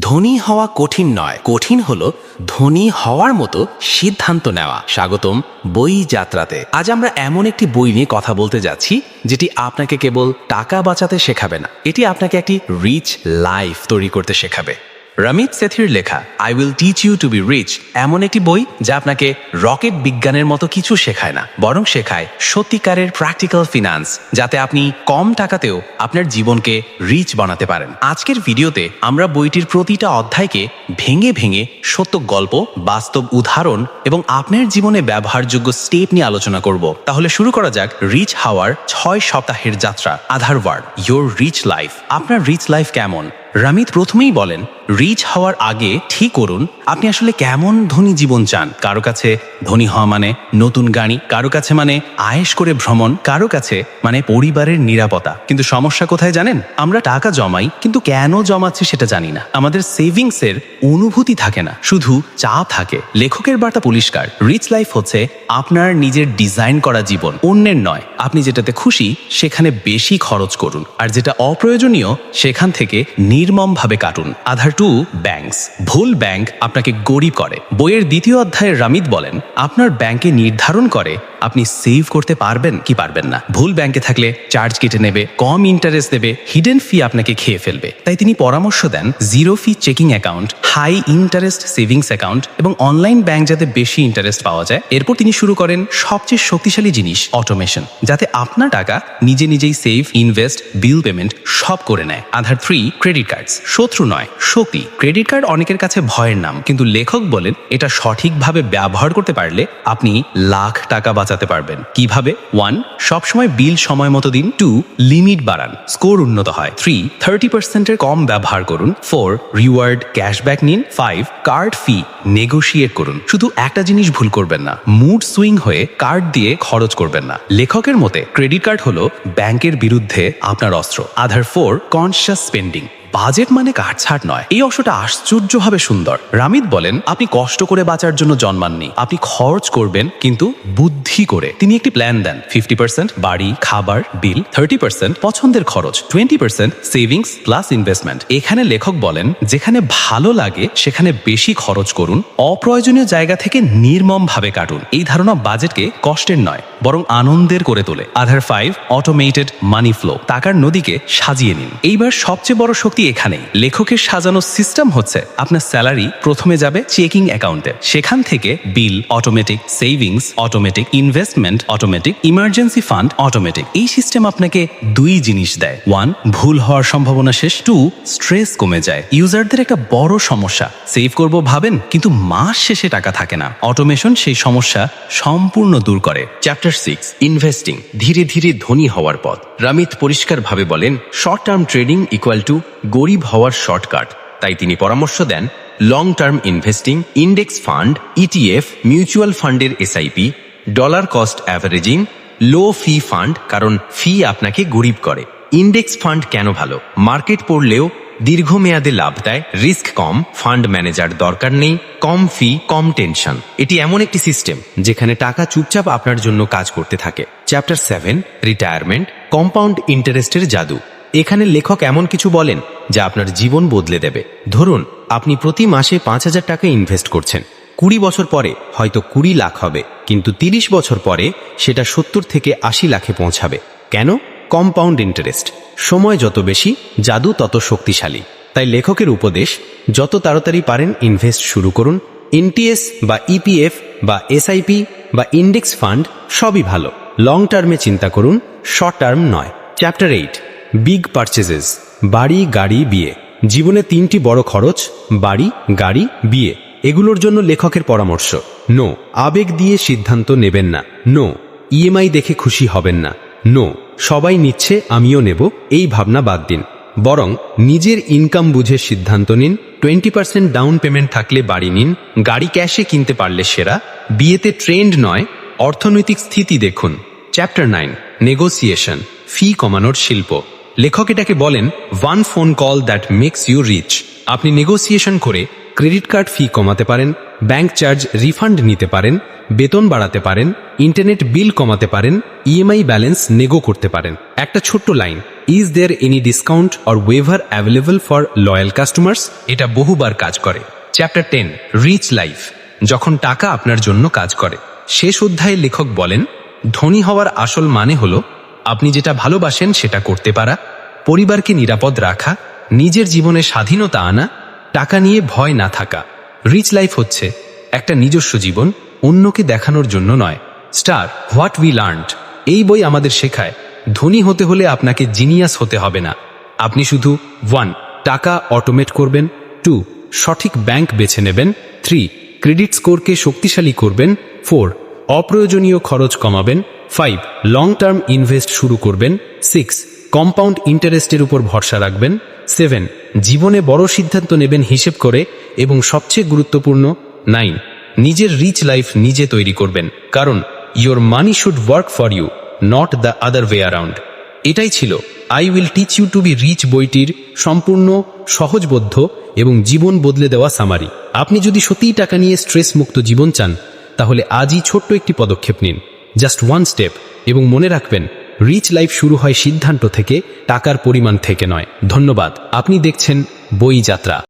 ধনী হওয়া কঠিন নয়। কঠিন হলো ধনী হওয়ার মতো সিদ্ধান্ত নেওয়া। স্বাগতম বই যাত্রাতে। আজ আমরা এমন একটি বই নিয়ে কথা বলতে যাচ্ছি, যেটি আপনাকে কেবল টাকা বাঁচাতে শেখাবে না, এটি আপনাকে একটি রিচ লাইফ তৈরি করতে শেখাবে। রমিত সেথির লেখা I will teach you to be rich এমন একটি বই যা আপনাকে রকেট বিজ্ঞানের মতো কিছু শেখায় না, বরং শেখায় সত্যিকারের প্র্যাকটিক্যাল ফিনান্স যাতে আপনি কম টাকাতেও আপনার জীবনকে রিচ বানাতে পারেন। আজকের ভিডিওতে আমরা বইটির প্রতিটা অধ্যায়কে ভেঙে ভেঙে সত্য গল্প, বাস্তব উদাহরণ এবং আপনার জীবনে ব্যবহারযোগ্য স্টেপ নিয়ে আলোচনা করব। তাহলে শুরু করা যাক রিচ হাওয়ার ছয় সপ্তাহের যাত্রা, আধার ওয়ার্ড ইয়োর রিচ লাইফ আপনার রিচ লাইফ কেমন? রামিত প্রথমেই বলেন, রিচ হওয়ার আগে ঠিক করুন, আপনি আসলে কেমন ধনী জীবন চান? কারও কাছে ধনী হওয়া মানে নতুন গাড়ি, কারও কাছে মানে আয়েশ করে ভ্রমণ, কারও কাছে মানে পরিবারের নিরাপত্তা। কিন্তু সমস্যা কোথায় জানেন? আমরা টাকা জমাই, কিন্তু কেন জমাচ্ছি সেটা জানি না। আমাদের সেভিংস এর অনুভূতি থাকে না, শুধু চা থাকে। লেখকের বার্তা পরিষ্কার, রিচ লাইফ হচ্ছে আপনার নিজের ডিজাইন করা জীবন, অন্যের নয়। আপনি যেটাতে খুশি, সেখানে বেশি খরচ করুন। আর যেটা অপ্রয়োজনীয়, সেখান থেকে নির্মমভাবে কাটুন। আধার টু ব্যাংকস ভুল ব্যাংক আপনাকে গরিব করে। বইয়ের দ্বিতীয় অধ্যায়ের রামিদ বলেন, আপনার ব্যাংকে নির্ধারণ করে আপনি সেভ করতে পারবেন কি পারবেন না। ভুল ব্যাংকে থাকলে চার্জ কেটে নেবে, কম ইন্টারেস্ট দেবে হিডেন ফি আপনাকে খেয়ে ফেলবে। তাই তিনি পরামর্শ দেন zero fee checking account high interest savings account এবং অনলাইন ব্যাংক যাতে বেশি ইন্টারেস্ট পাওয়া যায়। এরপর তিনি শুরু করেন সবচেয়ে শক্তিশালী জিনিস অটোমেশন যাতে আপনার টাকা নিজে নিজেই সেভ ইনভেস্ট বিল পেমেন্ট সব করে নেয়। আধার থ্রি ক্রেডিট কার্ডস শত্রু নয়, শক্তি। ক্রেডিট কার্ড অনেকের কাছে ভয়ের নাম, কিন্তু লেখক বলেন এটা সঠিকভাবে ব্যবহার করতে পারলে আপনি লাখ টাকা বাঁচাতে পারবেন। কীভাবে? ওয়ান, সবসময় বিল সময় মতো দিন। টু, লিমিট বাড়ান। স্কোর উন্নত হয়। থ্রি, থার্টি পার্সেন্টের কম ব্যবহার করুন। ফোর, রিওয়ার্ড, ক্যাশব্যাক নিন। ফাইভ, কার্ড ফি, নেগোশিয়েট করুন। শুধু একটা জিনিস ভুল করবেন না। মুড সুইং হয়ে কার্ড দিয়ে খরচ করবেন না। লেখকের মতে, ক্রেডিট কার্ড হলো ব্যাংকের বিরুদ্ধে আপনার অস্ত্র। আধার ফোর কনসিয়াস স্পেন্ডিং। বাজেট মানে কাটছাট নয়। এই অংশটা আশ্চর্যভাবে সুন্দর। রামিত বলেন, আপনি কষ্ট করে বাঁচার জন্য জন্মাননি। আপনি খরচ করবেন, কিন্তু বুদ্ধি করে। তিনি একটি প্ল্যান দেন ফিফটি পার্সেন্ট বাড়ি, খাবার বিল থার্টি পার্সেন্ট পছন্দের খরচ twenty percent savings plus investment এখানে লেখক বলেন, যেখানে ভালো লাগে, সেখানে বেশি খরচ করুন। অপ্রয়োজনীয় জায়গা থেকে নির্মম ভাবে কাটুন। এই ধারণা বাজেটকে কষ্টের নয়, বরং আনন্দের করে তোলে। আধার ফাইভ অটোমেটেড মানি ফ্লো টাকার নদীকে সাজিয়ে নিন। এইবার সবচেয়ে বড় শক্তি এখানেই। লেখকের সাজানো সিস্টেম হচ্ছে, আপনার স্যালারি প্রথমে যাবে চেকিং অ্যাকাউন্টে সেখান থেকে bill automatic savings automatic investment automatic emergency fund automatic এই সিস্টেম আপনাকে দুই জিনিস দেয়। ওয়ান ভুল হওয়ার সম্ভাবনা শেষ। টু স্ট্রেস কমে যায়। ইউজারদের একটা বড় সমস্যা। সেভ করব ভাবেন, কিন্তু মাস শেষে টাকা থাকে না। অটোমেশন সেই সমস্যা সম্পূর্ণ দূর করে। চ্যাপ্টার সিক্স ইনভেস্টিং ধীরে ধীরে ধনী হওয়ার পথ। রামিত পরিষ্কারভাবে বলেন short term trading equal to গরিব হওয়ার শর্টকাট। তাই তিনি পরামর্শ দেন long term investing index fund ETF mutual ফান্ডের SIP dollar cost averaging low fee fund কারণ ফি আপনাকে গরিব করে। ইন্ডেক্স ফান্ড কেন ভালো? মার্কেট পড়লেও দীর্ঘমেয়াদে লাভ দেয় রিস্ক কম ফান্ড ম্যানেজার দরকার নেই, কম ফি কম টেনশন এটি এমন একটি সিস্টেম যেখানে টাকা চুপচাপ আপনার জন্য কাজ করতে থাকে। চ্যাপ্টার সেভেন রিটায়ারমেন্ট কম্পাউন্ড ইন্টারেস্টের জাদু। এখানে লেখক এমন কিছু বলেন যা আপনার জীবন বদলে দেবে। ধরুন, আপনি প্রতি মাসে পাঁচ হাজার টাকা ইনভেস্ট করছেন। কুড়ি বছর পরে হয়তো কুড়ি লাখ হবে, কিন্তু তিরিশ বছর পরে সেটা সত্তর থেকে আশি লাখে পৌঁছাবে। কেন? কম্পাউন্ড ইন্টারেস্ট সময় যত বেশি, জাদু তত শক্তিশালী। তাই লেখকের উপদেশ, যত তাড়াতাড়ি পারেন ইনভেস্ট শুরু করুন। এনটিএস বা ইপিএফ বা এসআইপি বা ইন্ডেক্স ফান্ড সবই ভালো। লং টার্মে চিন্তা করুন শর্ট টার্ম নয়। চ্যাপ্টার এইট বিগ পারচেজেস বাড়ি, গাড়ি, বিয়ে। জীবনে তিনটি বড় খরচ, বাড়ি, গাড়ি, বিয়ে। এগুলোর জন্য লেখকের পরামর্শ। নো আবেগ দিয়ে সিদ্ধান্ত নেবেন না। নো ইএমআই দেখে খুশি হবেন না। নো সবাই নিচ্ছে, আমিও নেব, এই ভাবনা বাদ দিন। বরং নিজের ইনকাম বুঝে সিদ্ধান্ত নিন টোয়েন্টি পার্সেন্ট ডাউন পেমেন্ট থাকলে বাড়ি নিন, গাড়ি ক্যাশে কিনতে পারলে সেরা, বিয়েতে ট্রেন্ড নয়, অর্থনৈতিক স্থিতি দেখুন। চ্যাপ্টার নাইন নেগোসিয়েশন ফি কমানোর শিল্প। লেখক এটাকে বলেন one phone call that makes you rich আপনি নেগোসিয়েশন করে ক্রেডিট কার্ড ফি কমাতে পারেন ব্যাংক চার্জ রিফান্ড নিতে পারেন, বেতন বাড়াতে পারেন ইন্টারনেট বিল কমাতে পারেন ইএমআই ব্যালেন্স নেগো করতে পারেন। একটা ছোট্ট line is there any discount or waiver available for loyal customers এটা বহুবার কাজ করে। চ্যাপ্টার টেন রিচ লাইফ যখন টাকা আপনার জন্য কাজ করে। শেষ অধ্যায়ে লেখক বলেন, ধনী হওয়ার আসল মানে হলো আপনি যেটা ভালোবাসেন সেটা করতে পারা, পরিবারকে নিরাপদ রাখা, নিজের জীবনে স্বাধীনতা আনা, টাকা নিয়ে ভয় না থাকা। রিচ লাইফ হচ্ছে একটা নিজস্ব জীবন, অন্যকে দেখানোর জন্য নয়। স্টার হোয়াট উই লার্নড এই বই আমাদের শেখায়, ধনী হতে হলে আপনাকে জিনিয়াস হতে হবে না। আপনি শুধু ওয়ান টাকা অটোমেট করবেন টু সঠিক ব্যাংক বেছে নেবেন থ্রি ক্রেডিট স্কোরকে শক্তিশালী করবেন ফোর অপ্রয়োজনীয় খরচ কমাবেন ফাইভ লং টার্ম ইনভেস্ট শুরু করবেন। সিক্স কম্পাউন্ড ইন্টারেস্টের উপর ভরসা রাখবেন। সেভেন, জীবনে বড় সিদ্ধান্ত নেবেন হিসেব করে এবং সবচেয়ে গুরুত্বপূর্ণ, নাইন, নিজের রিচ লাইফ নিজে তৈরি করবেন। কারণ your money should work for you not the other way around এটাই ছিল। I will teach you to be rich বইটির সম্পূর্ণ, সহজবোধ্য এবং জীবন বদলে দেওয়া সামারি আপনি যদি সত্যিই টাকা নিয়ে স্ট্রেস মুক্ত জীবন চান, তাহলে আজই ছোট্ট একটি পদক্ষেপ নিন। জাস্ট ওয়ান স্টেপ এবং মনে রাখবেন রিচ লাইফ শুরু হয় সিদ্ধান্ত থেকে, টাকার পরিমাণ থেকে নয়। ধন্যবাদ। আপনি দেখছেন বই যাত্রা